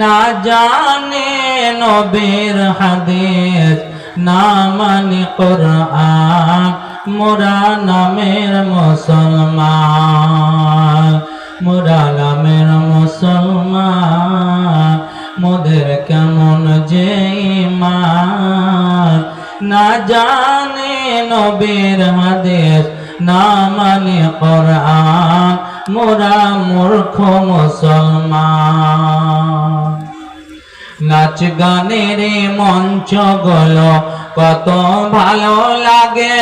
না জানে নবীর হাদিস, না মানে কোরআন। মোরা নামের মুসলমান, মোরা নামের মুসলমান। মোদের কেমন যে না জানে নবীর হাদিস, না মানে কোরআন। মোরা মূর্খ মুসলমান। নাচ গানের মঞ্চগুলো, কত ভালো লাগে।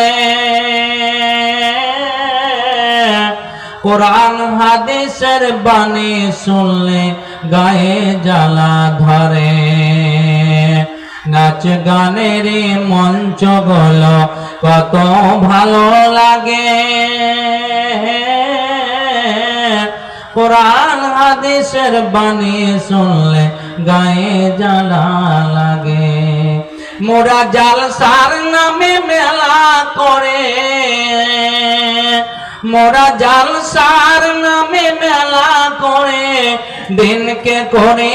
কোরআন, হাদিসের বাণী শুনলে গায়ে জ্বালা ধরে। নাচ গানের মঞ্চগুলো, কত ভালো লাগে। কোরআন, হাদিসের বাণী শুনলে গায়ে জ্বালা লাগে। মোরা জালসার নামে মেলা করে। মোরা জালসার নামে মেলা করে। দিনকে করে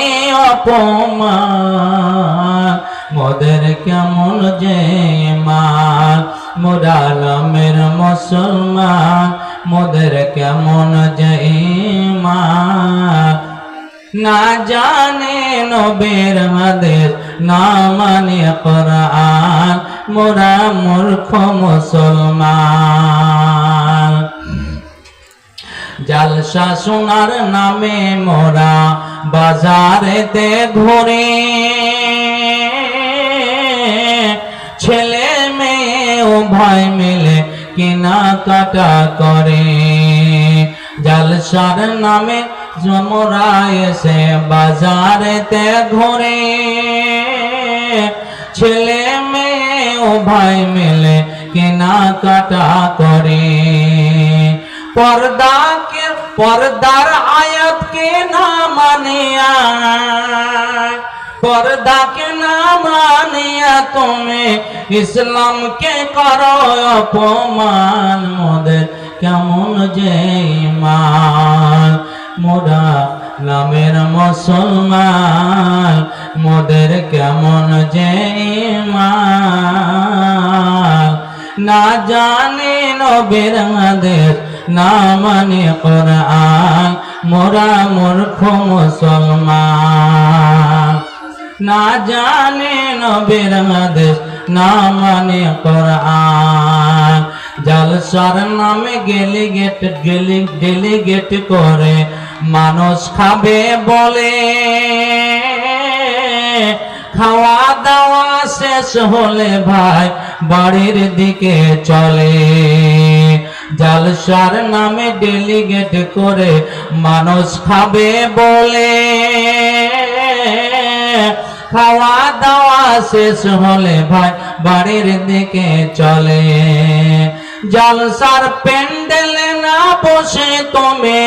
অপমান। মোদের কেমন যে মাল। মোরা মুসলমান। মোদের কেমন যে না জানে নবের হাদের না মানে কোরআন। মোরা মূর্খ মুসলমান। জালসা সোনার নামে মোরা বাজারেতে ঘুরে। ছেলে মেয়ে উভয় মিলে কিনা কাটা করে। জালসার নামে জমরা এসে বাজারেতে ঘুরে। ছেলে মেয়ে উভয় মিলে কিনা কাটা করে পর্দাকে পর্দার আয়াতকে না মানিয়া? পর্দাকে না মানিয়া তুমি ইসলামকে করো অপমান মোদের কেমন যে ইমান? মোরা নামের মুসলমান, মোদের কেমন যে ইমান? না জানে নবীর আদেশ, না মানে কোরআন, মোরা মূর্খ মুসলমান। না জানে নবীর আদেশ, না মানে কোরআন জালসার নামে গেলি গেট গেলি ডেলিগেট করে। মানুষ খাবে বলে। খাওয়া দাওয়া শেষ হলে ভাই বাড়ির দিকে চলে। জালসার নামে ডেলিগেট করে। মানুষ খাবে বলে। খাওয়া দাওয়া শেষ হলে ভাই বাড়ির দিকে চলে। জলসার প্যান্ডেলে না বসে তুমি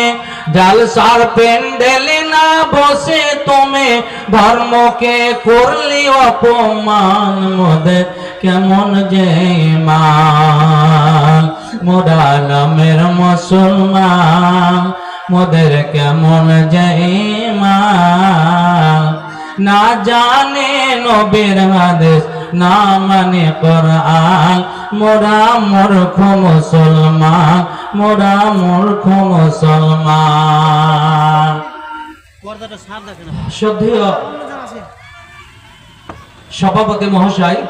জলসার প্যান্ডেলে না বসে তুমি ধর্মকে করলি অপমান মোদের কেমন যে মান মোরা নামের মুসলমান মোদের কেমন যে মান না জানে নবীর আদেশ না মানে কোরআন। মোরা মূর্খ মুসলমান মোরা মূর্খ মুসলমান। সভাপতি মহাশয়